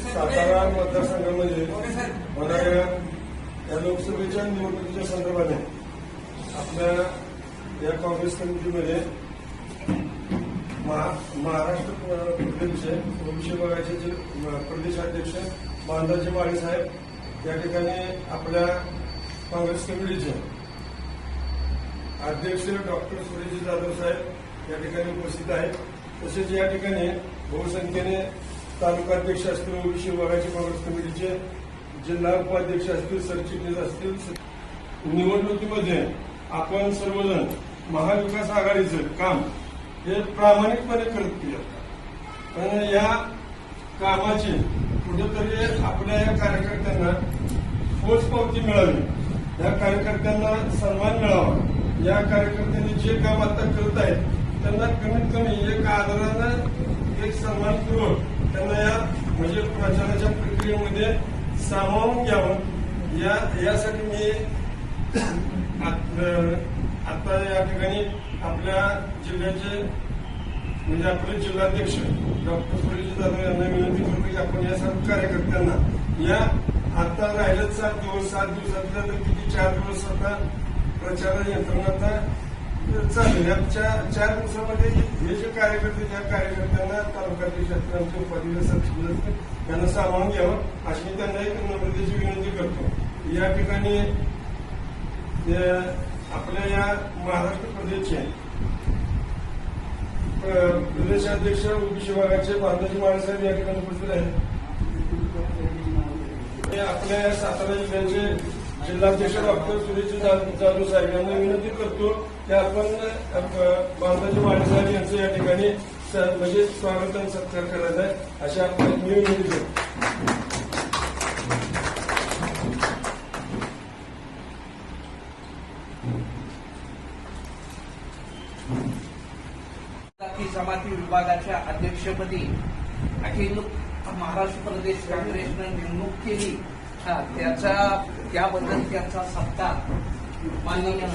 सातारा मतदारसंघामध्ये होणाऱ्या या लोकसभेच्या निवडणुकीच्या संदर्भाने आपल्या या काँग्रेस कमिटीमध्ये महा- महाराष्ट्र प्रदेशचे ओबीसी विभागाचे जे प्रदेशाध्यक्ष बांधाजी माळी या ठिकाणी आपल्या काँग्रेस कमिटीचे अध्यक्ष डॉक्टर सुरेश जाधव साहेब या ठिकाणी उपस्थित आहेत. तसेच या ठिकाणी बहुसंख्येने तालुकाध्यक्ष असतील ओबीसी विभागाचे काँग्रेस कमिटीचे जिल्हा उपाध्यक्ष असतील सरचिटणीस असतील निवडणुकीमध्ये आपण सर्वजण महाविकास आघाडीचं काम हे प्रामाणिकपणे करत केलं पण या कामाची कुठेतरी आपल्या या कार्यकर्त्यांना पोचपावती मिळावी. या कार्यकर्त्यांना सन्मान मिळावा. या कार्यकर्त्यांनी जे काम आता करत आहेत त्यांना कमीत कमी एक आदरानं एक सन्मानपूर्वक त्यांना या म्हणजे प्रचाराच्या प्रक्रियेमध्ये सामावून घ्यावं. या यासाठी मी आता या ठिकाणी आपल्या जिल्ह्याचे म्हणजे आपले जिल्हाध्यक्ष डॉक्टर सुरेश जाधव यांना विनंती करतो की आपण या सर्व कार्यकर्त्यांना या आता राहिलेच सात दिवस सात दिवसातल्या तर किती चार दिवस आता प्रचार यंत्रणा चालेल या चार चार दिवसामध्ये हे जे कार्यकर्ते त्या कार्यकर्त्यांना तालुक्यातील असतील आमचे उपाध्यक्ष त्यांना सामावून घ्यावं अशी मी त्यांना एक नम्रतेची विनंती करतो. या ठिकाणी आपल्या या महाराष्ट्र प्रदेशचे प्रदेशाध्यक्ष ओबीसी विभागाचे बांधाजी माळेसाहेब या ठिकाणी उपस्थित आहेत. हे आपल्या सातारा जिल्ह्याचे जिल्हाध्यक्ष डॉक्टर सुरेश जाधव साहेब यांना विनंती करतो की आपण अ, बांधाजी माळेसाहेब यांचं या ठिकाणी म्हणजे स्वागत आणि सत्कार करायचा आहे. अशा आपण मी विनंती करतो जमाती विभागाच्या अध्यक्षपदी अखिल महाराष्ट्र प्रदेश काँग्रेसनं नेमणूक केली. हा, त्याचा त्याबद्दल त्यांचा सत्कार माननीय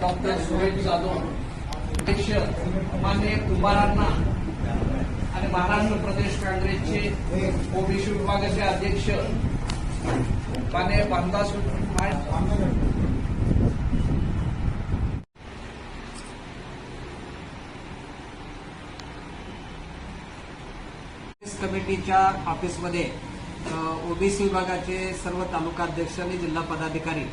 डॉक्टर सुरेश जाधव अध्यक्ष माननीय कुंभारांना आणि महाराष्ट्र प्रदेश काँग्रेसचे ओबीसी विभागाचे अध्यक्ष माननीय बांदास कमिटीच्या ऑफिसमध्ये ओबीसी विभागाचे सर्व तालुकाध्यक्ष आणि जिल्हा पदाधिकारी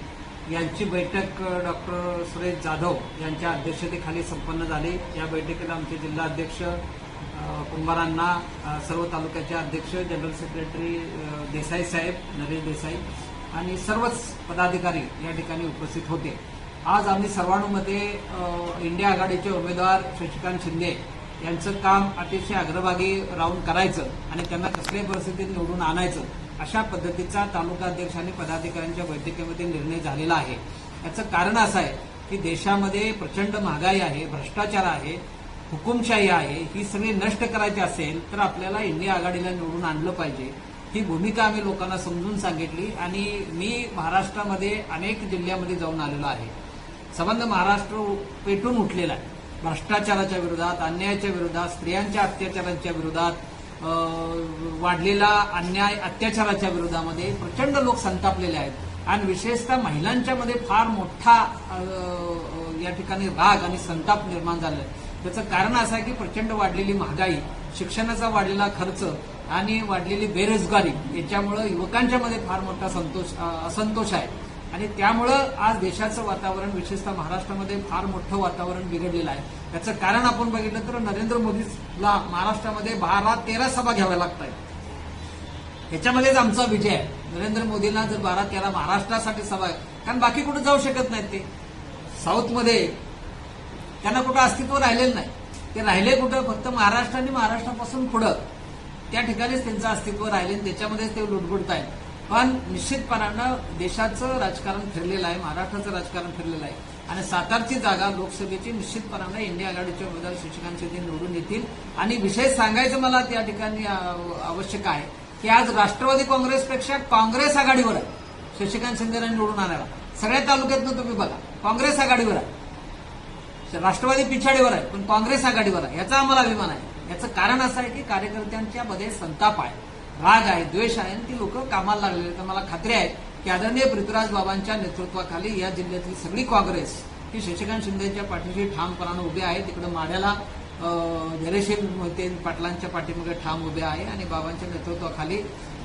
यांची बैठक डॉक्टर सुरेश जाधव यांच्या अध्यक्षतेखाली संपन्न झाली. या बैठकीला आमचे जिल्हाध्यक्ष अ, कुंभारांना सर्व तालुक्याचे अध्यक्ष जनरल सेक्रेटरी देसाई साहेब नरेश देसाई आणि सर्वच पदाधिकारी या ठिकाणी उपस्थित होते. आज आम्ही सर्वाणूमध्ये इंडिया आघाडीचे उमेदवार शशिकांत शिंदे यांचं काम अतिशय अग्रभागी राहून करायचं आणि त्यांना कसल्याही परिस्थितीत निवडून आणायचं अशा पद्धतीचा तालुकाध्यक्ष आणि पदाधिकाऱ्यांच्या बैठकीमध्ये निर्णय झालेला आहे. याचं कारण असं आहे की देशामध्ये प्रचंड महागाई आहे भ्रष्टाचार आहे हुकुमशाही आहे ही सगळी नष्ट करायची असेल तर आपल्याला इंडिया आघाडीला निवडून आणलं पाहिजे. ही भूमिका आम्ही लोकांना समजून सांगितली आणि मी महाराष्ट्रामध्ये अनेक जिल्ह्यामध्ये जाऊन आलेलो आहे. संबंध महाराष्ट्र पेटून उठलेला आहे. भ्रष्टाचाराच्या विरोधात अन्यायाच्या विरोधात स्त्रियांच्या अत्याचारांच्या विरोधात वाढलेला अन्याय अत्याचाराच्या विरोधामध्ये प्रचंड लोक संतापलेले आहेत. आणि विशेषतः महिलांच्या मध्ये फार मोठा या ठिकाणी राग आणि संताप निर्माण झाला आहे. त्याचं कारण असं आहे की प्रचंड वाढलेली महागाई शिक्षणाचा वाढलेला खर्च आणि वाढलेली बेरोजगारी याच्यामुळं युवकांच्या मध्ये फार मोठा संतोष असंतोष आहे. आणि त्यामुळं आज देशाचं वातावरण विशेषतः महाराष्ट्रामध्ये फार मोठं वातावरण बिघडलेलं आहे. त्याचं कारण आपण बघितलं तर नरेंद्र मोदीला महाराष्ट्रामध्ये बारा तेरा सभा घ्याव्या लागत आहेत ह्याच्यामध्येच आमचा विजय आहे. नरेंद्र मोदींना जर बारा तेरा महाराष्ट्रासाठी सभा आहे कारण बाकी कुठे जाऊ शकत नाहीत ते. साऊथमध्ये त्यांना कुठं अस्तित्व राहिलेलं नाही. ते राहिले कुठं? फक्त महाराष्ट्र आणि महाराष्ट्रापासून पुढं. त्या ठिकाणीच त्यांचं अस्तित्व राहिले आणि त्याच्यामध्येच ते लुडबुडत आहेत पण निश्चितपणानं देशाचं राजकारण फिरलेलं आहे महाराष्ट्राचं राजकारण फिरलेलं आहे. आणि सातारची जागा लोकसभेची निश्चितपणानं इंडिया आघाडीचे उमेदवार शशिकांत शिंदे निवडून येतील आणि विशेष सांगायचं मला त्या ठिकाणी आवश्यक आहे की आज राष्ट्रवादी काँग्रेसपेक्षा काँग्रेस आघाडीवर आहे. शशिकांत शिंदेला निवडून आणायला. सगळ्या तालुक्यातनं तुम्ही बघा काँग्रेस आघाडीवर आहे. राष्ट्रवादी पिछाडीवर आहे पण काँग्रेस आघाडीवर आहे. याचा आम्हाला अभिमान आहे. याचं कारण असं आहे की कार्यकर्त्यांच्या मध्ये संताप आहे. राग आहे द्वेष आहे आणि ती लोक कामाला लागलेली तर मला खात्री आहे की आदरणीय पृथ्वीराज बाबांच्या नेतृत्वाखाली या जिल्ह्यातली सगळी काँग्रेस ही शशिकांत शिंदेच्या पाठीशी ठामपणानं उभी आहे. तिकडे माढ्याला अं, धैर्यशील मोहिते पाटलांच्या पाठीमागे ठाम उभे आहे. आणि बाबांच्या नेतृत्वाखाली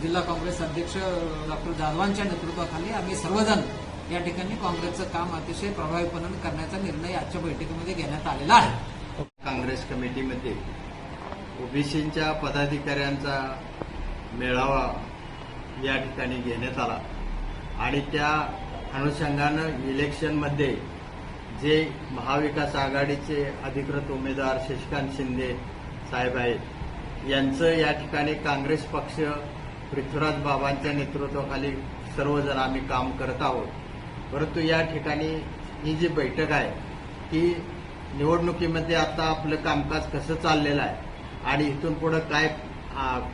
जिल्हा काँग्रेस अध्यक्ष डॉक्टर जाधवांच्या नेतृत्वाखाली आम्ही सर्वजण या ठिकाणी काँग्रेसचं काम अतिशय प्रभावीपणे करण्याचा निर्णय आजच्या बैठकीमध्ये घेण्यात आलेला आहे. काँग्रेस कमिटीमध्ये ओबीसीच्या पदाधिकाऱ्यांचा मेळावा या ठिकाणी घेण्यात आला. आणि त्या अनुषंगानं इलेक्शनमध्ये जे महाविकास आघाडीचे अधिकृत उमेदवार शशिकांत शिंदे साहेब आहेत यांचं या ठिकाणी काँग्रेस पक्ष पृथ्वीराज बाबांच्या नेतृत्वाखाली सर्वजण आम्ही काम करत आहोत. परंतु या ठिकाणी ही जी बैठक आहे ती निवडणुकीमध्ये आता आपलं कामकाज कसं चाललेलं आहे आणि इथून पुढं काय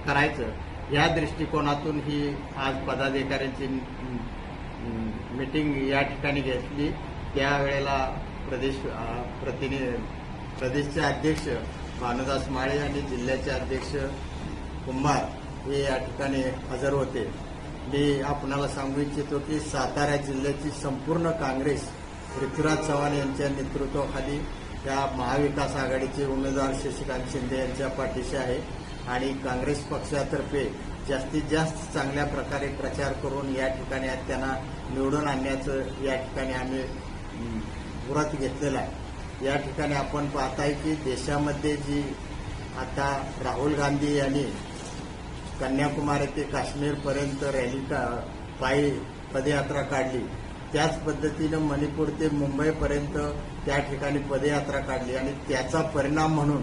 करायचं या दृष्टिकोनातून ही आज पदाधिकाऱ्यांची मीटिंग या ठिकाणी घेतली. त्यावेळेला प्रदेश प्रतिनिधी प्रदेशचे अध्यक्ष भानुदास माळे आणि जिल्ह्याचे अध्यक्ष कुंभार हे या ठिकाणी हजर होते. मी आपणाला सांगू इच्छितो की सातारा जिल्ह्याची संपूर्ण काँग्रेस पृथ्वीराज चव्हाण यांच्या नेतृत्वाखाली त्या महाविकास आघाडीचे उमेदवार शशिकांत शिंदे यांच्या पाठीशी आहे. आणि काँग्रेस पक्षातर्फे जास्तीत जास्त चांगल्या प्रकारे प्रचार करून या ठिकाणी त्यांना निवडून आणण्याचं या ठिकाणी आम्ही व्रत घेतलेलं आहे. या ठिकाणी आपण पाहताय की देशामध्ये जी आता राहुल गांधी यांनी कन्याकुमारी ते काश्मीरपर्यंत रॅली का पायी पदयात्रा काढली. त्याच पद्धतीनं मणिपूर ते मुंबईपर्यंत त्या ठिकाणी पदयात्रा काढली. आणि त्याचा परिणाम म्हणून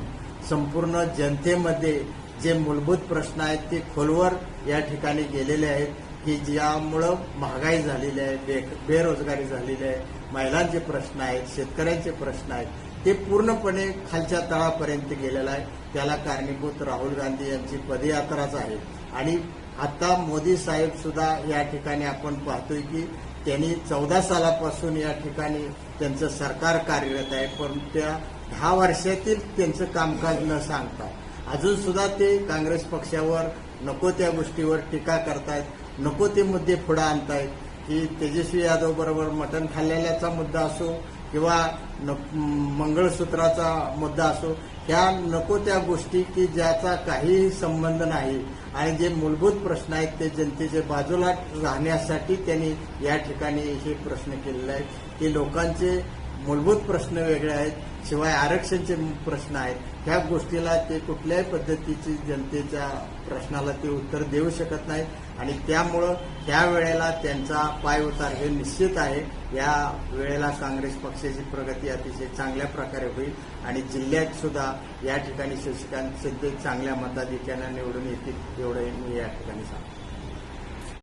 संपूर्ण जनतेमध्ये जे मूलभूत प्रश्न आहेत ते खोलवर या ठिकाणी गेलेले आहेत की ज्यामुळं महागाई झालेली आहे बे बेरोजगारी झालेली आहे महिलांचे प्रश्न आहेत शेतकऱ्यांचे प्रश्न आहेत ते पूर्णपणे खालच्या तळापर्यंत गेलेलं आहे. त्याला कारणीभूत राहुल गांधी यांची पदयात्राच आहे. आणि आता मोदी साहेब सुद्धा या ठिकाणी आपण पाहतोय की त्यांनी चौदा सालापासून या ठिकाणी त्यांचं सरकार कार्यरत आहे पण त्या दहा वर्षातील त्यांचं कामकाज न सांगता. अजून सुद्धा ते काँग्रेस पक्षावर नको त्या गोष्टीवर टीका करतायत नको ते मुद्दे पुढे आणतायत. की तेजस्वी यादव बरोबर मटण खाल्लेल्याचा मुद्दा असो किंवा न- मंगळसूत्राचा मुद्दा असो ह्या नको त्या गोष्टी की ज्याचा काहीही संबंध नाही. आणि जे मूलभूत प्रश्न आहेत ते जनतेचे बाजूला राहण्यासाठी त्यांनी या ठिकाणी हे प्रश्न केलेले आहेत. की लोकांचे मूलभूत प्रश्न वेगळे आहेत शिवाय आरक्षणचे प्रश्न आहेत. ह्या गोष्टीला ते कुठल्याही पद्धतीची जनतेच्या प्रश्नाला ते उत्तर देऊ शकत नाहीत. आणि त्यामुळं त्या वेळेला त्यांचा पाय उतार हे निश्चित आहे. या वेळेला काँग्रेस पक्षाची प्रगती अतिशय चांगल्या प्रकारे होईल आणि जिल्ह्यात सुद्धा या ठिकाणी शशिकांत सिद्धे चांगल्या मताधिक्यानं निवडून येतील एवढं मी या ठिकाणी सांगतो.